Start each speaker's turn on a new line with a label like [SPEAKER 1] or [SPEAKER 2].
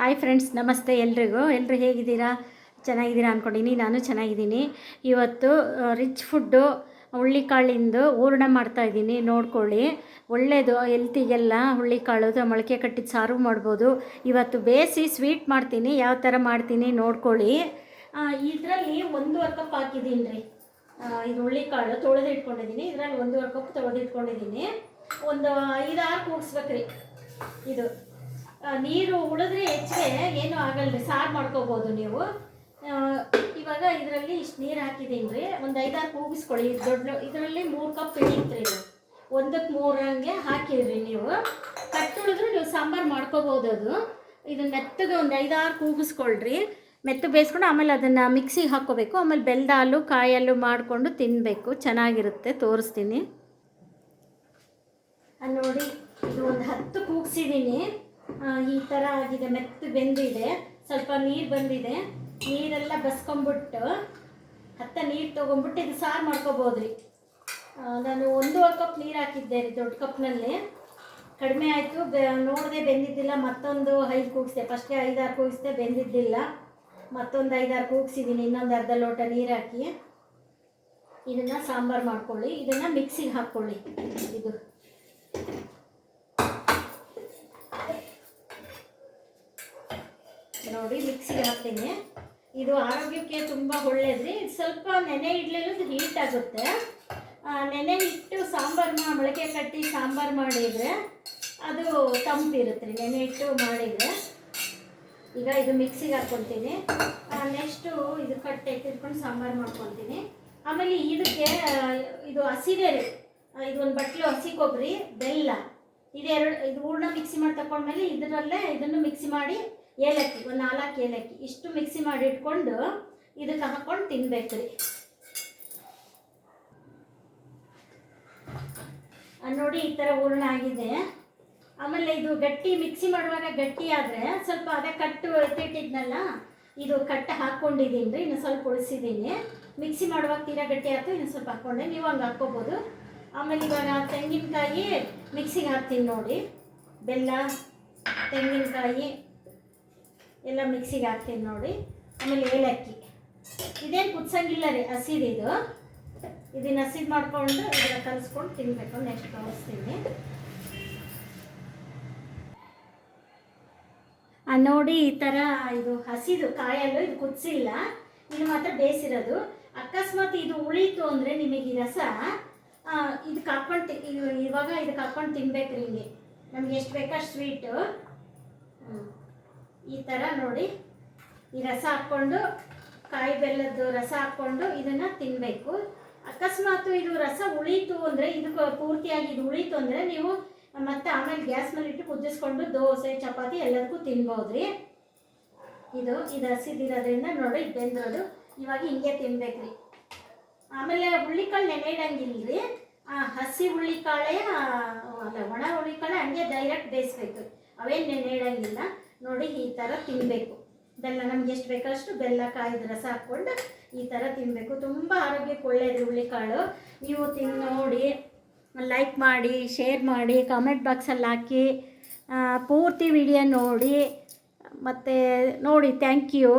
[SPEAKER 1] Hi friends ನಮಸ್ತೆ ಎಲ್ರಿಗೂ. ಎಲ್ಲರೂ ಹೇಗಿದ್ದೀರಾ? ಚೆನ್ನಾಗಿದ್ದೀರಾ ಅಂದ್ಕೊಂಡಿನಿ ನಾನು ಚೆನ್ನಾಗಿದ್ದೀನಿ. ಇವತ್ತು ರಿಚ್ ಫುಡ್ಡು ಹುಳ್ಳಿಕಾಳಿಂದು ಹೂರ್ಣ ಮಾಡ್ತಾಯಿದ್ದೀನಿ ನೋಡ್ಕೊಳ್ಳಿ. ಒಳ್ಳೆಯದು ಹೆಲ್ತಿಗೆಲ್ಲ ಹುಳ್ಳಿಕಾಳು ಮೊಳಕೆ ಕಟ್ಟಿದ ಸಾರು ಮಾಡ್ಬೋದು. ಇವತ್ತು ಬೇಯಿಸಿ ಸ್ವೀಟ್ ಮಾಡ್ತೀನಿ. ಯಾವ ಥರ ಮಾಡ್ತೀನಿ ನೋಡ್ಕೊಳ್ಳಿ. ಇದರಲ್ಲಿ ಒಂದೂವರೆ ಕಪ್ ಹಾಕಿದ್ದೀನಿ ರೀ. ಇದು ಹುಳ್ಳಿಕಾಳು ತೊಳೆದು ಇಟ್ಕೊಂಡಿದ್ದೀನಿ. ಇದರಲ್ಲಿ ಒಂದೂವರೆ ಕಪ್ ತೊಳೆದು ಇಟ್ಕೊಂಡಿದ್ದೀನಿ. ಒಂದು ಐದಾರು ಕೂಡಿಸ್ಬೇಕ್ರಿ. ಇದು. ನೀರು ಉಳಿದ್ರೆ ಹೆಚ್ಚಿಗೆ ಏನೂ ಆಗಲ್ಲ ರೀ ಸಾರು ಮಾಡ್ಕೋಬೋದು ನೀವು. ಇವಾಗ ಇದರಲ್ಲಿ ಇಷ್ಟು ನೀರು ಹಾಕಿದ್ದೀನಿ ರೀ ಒಂದು ಐದಾರು ಕೂಗಿಸ್ಕೊಳ್ಳಿ, ದೊಡ್ಡ ಇದರಲ್ಲಿ ಮೂರು ಕಪ್ ಹಿಡಿಯುತ್ತೆ ಒಂದಕ್ಕೆ ಒಂದಕ್ಕೆ ಮೂರಂಗೆ ಹಾಕಿದ್ರಿ ನೀವು. ಕಟ್ಟುಳಿದ್ರೆ ನೀವು ಸಾಂಬಾರು ಮಾಡ್ಕೋಬೋದು ಅದು. ಇದನ್ನ ಮೆತ್ತಗೆ ಒಂದು ಐದಾರು ಕೂಗಿಸ್ಕೊಳ್ರಿ. ಮೆತ್ತ ಬೇಯಿಸ್ಕೊಂಡು ಆಮೇಲೆ ಅದನ್ನು ಮಿಕ್ಸಿಗೆ ಹಾಕ್ಕೋಬೇಕು. ಆಮೇಲೆ ಬೆಲ್ಲದ ಹಾಲು, ಕಾಯಿ ಹಾಲು ಮಾಡಿಕೊಂಡು ತಿನ್ನಬೇಕು ಚೆನ್ನಾಗಿರುತ್ತೆ, ತೋರಿಸ್ತೀನಿ. ನೋಡಿ, ಇದು ಒಂದು ಹತ್ತು ಕೂಗ್ಸಿದ್ದೀನಿ ಈ ಥರ ಆಗಿದೆ. ಮೆತ್ತ ಬೆಂದಿದೆ. ಸ್ವಲ್ಪ ನೀರು ಬಂದಿದೆ. ನೀರೆಲ್ಲ ಬಸ್ಕೊಂಬಿಟ್ಟು ಹತ್ತ ನೀರು ತೊಗೊಂಬಿಟ್ಟು ಇದು ಸಾರು ಮಾಡ್ಕೋಬೋದ್ರಿ. ರೀ ನಾನು ಒಂದೂವರೆ ಕಪ್ ನೀರು ಹಾಕಿದ್ದೆ ರೀ ದೊಡ್ಡ ಕಪ್ನಲ್ಲಿ. ಕಡಿಮೆ ಆಯಿತು. ಬೆ, ನೋಡದೆ ಬೆಂದಿದ್ದಿಲ್ಲ. ಮತ್ತೊಂದು ಐದು ಕೂಗಿಸ್ದೆ. ಫಸ್ಟ್ ಐದಾರು ಕೂಗಿಸ್ದೆ, ಬೆಂದಿದ್ದಿಲ್ಲ. ಮತ್ತೊಂದು ಐದಾರು ಕೂಗಿಸಿದ್ದೀನಿ ಇನ್ನೊಂದು ಅರ್ಧ ಲೋಟ ನೀರು ಹಾಕಿ. ಇದನ್ನು ಸಾಂಬಾರು ಮಾಡ್ಕೊಳ್ಳಿ. ಇದನ್ನು ಮಿಕ್ಸಿಗೆ ಹಾಕ್ಕೊಳ್ಳಿ. ಇದು. ನೋಡಿ ಮಿಕ್ಸಿಗೆ ಹಾಕ್ತೀನಿ. ಇದು ಆರೋಗ್ಯಕ್ಕೆ ತುಂಬ ಒಳ್ಳೇದ್ರಿ. ಇದು ಸ್ವಲ್ಪ ನೆನೆ ಇಡ್ಲಿಲ್ಲ ಇದು ಹೀಟ್ ಆಗುತ್ತೆ. ನೆನೆ ಇಟ್ಟು ಸಾಂಬಾರು ಮೊಳಕೆ ಕಟ್ಟಿ ಸಾಂಬಾರು ಮಾಡಿದರೆ ಅದು ತಂಪಿರುತ್ತೆ. ರೀ ನೆನೆ ಇಟ್ಟು ಮಾಡಿದರೆ ಈಗ ಇದು ಮಿಕ್ಸಿಗೆ ಹಾಕ್ಕೊತೀನಿ ನೆಕ್ಸ್ಟು ಇದು ಕಟ್ಟೆ ತಿರ್ಕೊಂಡು ಸಾಂಬಾರು ಮಾಡ್ಕೊತೀನಿ ಆಮೇಲೆ ಇದಕ್ಕೆ, ಇದು ಹಸಿದೆ ರೀ. ಇದು ಒಂದು ಬಟ್ಲು ಹಸಿ ಕೊಬ್ಬರಿ, ಬೆಲ್ಲ. ಇದೆರಡು ಇದು ಹೂರ್ಣ ಮಿಕ್ಸಿ ಮಾಡಿ ತಗೊಂಡ್ಮೇಲೆ ಇದರಲ್ಲೇ ಇದನ್ನು ಮಿಕ್ಸಿ ಮಾಡಿ ಏಲಕ್ಕಿ, ಒಂದು ನಾಲ್ಕು ಏಲಕ್ಕಿ ಇಷ್ಟು ಮಿಕ್ಸಿ ಮಾಡಿ ಇಟ್ಕೊಂಡು ಇದಕ್ಕೆ ಹಾಕ್ಕೊಂಡು ತಿನ್ಬೇಕು ರೀ. ನೋಡಿ ಈ ಥರ ಹೂರ್ಣ ಆಗಿದೆ. ಆಮೇಲೆ ಇದು ಗಟ್ಟಿ ಮಿಕ್ಸಿ ಮಾಡುವಾಗ ಗಟ್ಟಿ ಆದರೆ ಸ್ವಲ್ಪ ಅದೇ ಕಟ್ಟು ಎತ್ತಿಟ್ಟಿದ್ನಲ್ಲ ಇದು ಕಟ್ಟು ಹಾಕ್ಕೊಂಡಿದ್ದೀನಿ ರೀ, ಇನ್ನು ಸ್ವಲ್ಪ ಉಳಿಸಿದ್ದೀನಿ ಮಿಕ್ಸಿ ಮಾಡುವಾಗ ತೀರಾ ಗಟ್ಟಿ ಆಯ್ತು, ಇನ್ನು ಸ್ವಲ್ಪ ಹಾಕ್ಕೊಂಡೆ ನೀವು ಹಂಗೆ ಹಾಕ್ಕೋಬೋದು. ಆಮೇಲೆ ಇವಾಗ ತೆಂಗಿನಕಾಯಿ ಮಿಕ್ಸಿಗೆ ಹಾಕ್ತೀನಿ ನೋಡಿ. ಬೆಲ್ಲ, ತೆಂಗಿನಕಾಯಿ ಎಲ್ಲ ಮಿಕ್ಸಿಗೆ ಹಾಕ್ತೀನಿ ನೋಡಿ. ಆಮೇಲೆ ಏಲಕ್ಕಿ. ಇದೇನು ಕುದ್ಸಂಗಿಲ್ಲ ರೀ, ಹಸಿದು ಇದು. ಇದನ್ನ ಹಸಿದು ಮಾಡ್ಕೊಂಡು ಇದನ್ನ ಕಲಿಸ್ಕೊಂಡು ತಿನ್ನಬೇಕು ನೆಕ್ಸ್ಟ್ ತೋರಿಸ್ತೀನಿ. ನೋಡಿ ಈ ಥರ ಇದು ಹಸಿದು ಕಾಯಲ್ಲು ಇದು ಕುದಿಸಿಲ್ಲ. ಇದು ಮಾತ್ರ ಬೇಯಿಸಿರೋದು. ಅಕಸ್ಮಾತ್ ಇದು ಉಳಿತು ಅಂದರೆ ನಿಮಗೆ ಈ ರಸ ಇದು ಹಾಕ್ಕೊಂಡು ಇವಾಗ ಇದಕ್ಕೆ ಹಾಕ್ಕೊಂಡು ತಿನ್ಬೇಕ್ರಿ ಹಿಂಗೆ ನಮ್ಗೆ ಎಷ್ಟು ಬೇಕೋ ಸ್ವೀಟು ಈ ಥರ ನೋಡಿ. ಈ ರಸ ಹಾಕ್ಕೊಂಡು, ಕಾಯಿ ಬೆಲ್ಲದ್ದು ರಸ ಹಾಕ್ಕೊಂಡು ಇದನ್ನು ತಿನ್ನಬೇಕು ಅಕಸ್ಮಾತ್ ಇದು ರಸ ಉಳೀತು ಅಂದರೆ, ಇದು ಪೂರ್ತಿಯಾಗಿ ಇದು ಉಳೀತು ಅಂದರೆ ನೀವು ಮತ್ತೆ ಆಮೇಲೆ ಗ್ಯಾಸ್ ಮೇಲೆ ಇಟ್ಟು ಕುದಿಸ್ಕೊಂಡು ದೋಸೆ, ಚಪಾತಿ ಎಲ್ಲದಕ್ಕೂ ತಿನ್ಬೋದ್ರಿ. ಇದು ಇದು ಹಸಿದಿರೋದ್ರಿಂದ ನೋಡಿ ಬೆಂದೋದು ಇವಾಗ ಹಿಂಗೆ ತಿನ್ಬೇಕ್ರಿ. ಆಮೇಲೆ ಹುಳ್ಳಿಕಾಳು ನೆನೆ ಇಡಂಗಿಲ್ರಿ ಆ ಹಸಿ ಹುಳ್ಳಿಕಾಳೇ ಅಲ್ಲ ಒಣ ಹುಳ್ಳಿಕಾಳು ಹಂಗೆ ಡೈರೆಕ್ಟ್ ಬೇಯಿಸ್ಬೇಕು. ಅವೇನು ನೆನೆ ಇಡಂಗಿಲ್ಲ ನೋಡಿ ಈ ಥರ ತಿನ್ನಬೇಕು ಬೆಲ್ಲ ನಮ್ಗೆ ಎಷ್ಟು ಬೇಕಷ್ಟು ಬೆಲ್ಲ ಕಾಯ್ದು ರಸ ಹಾಕ್ಕೊಂಡು ಈ ಥರ ತಿನ್ನಬೇಕು ತುಂಬ ಆರೋಗ್ಯಕ್ಕೆ ಒಳ್ಳೆಯದು ಹುಳ್ಳಿಕಾಳು ನೀವು ತಿನ್ ನೋಡಿ ಲೈಕ್ ಮಾಡಿ ಶೇರ್ ಮಾಡಿ ಕಾಮೆಂಟ್ ಬಾಕ್ಸಲ್ಲಿ ಹಾಕಿ ಪೂರ್ತಿ ವಿಡಿಯೋ ನೋಡಿ, ಮತ್ತು ನೋಡಿ ಥ್ಯಾಂಕ್ ಯು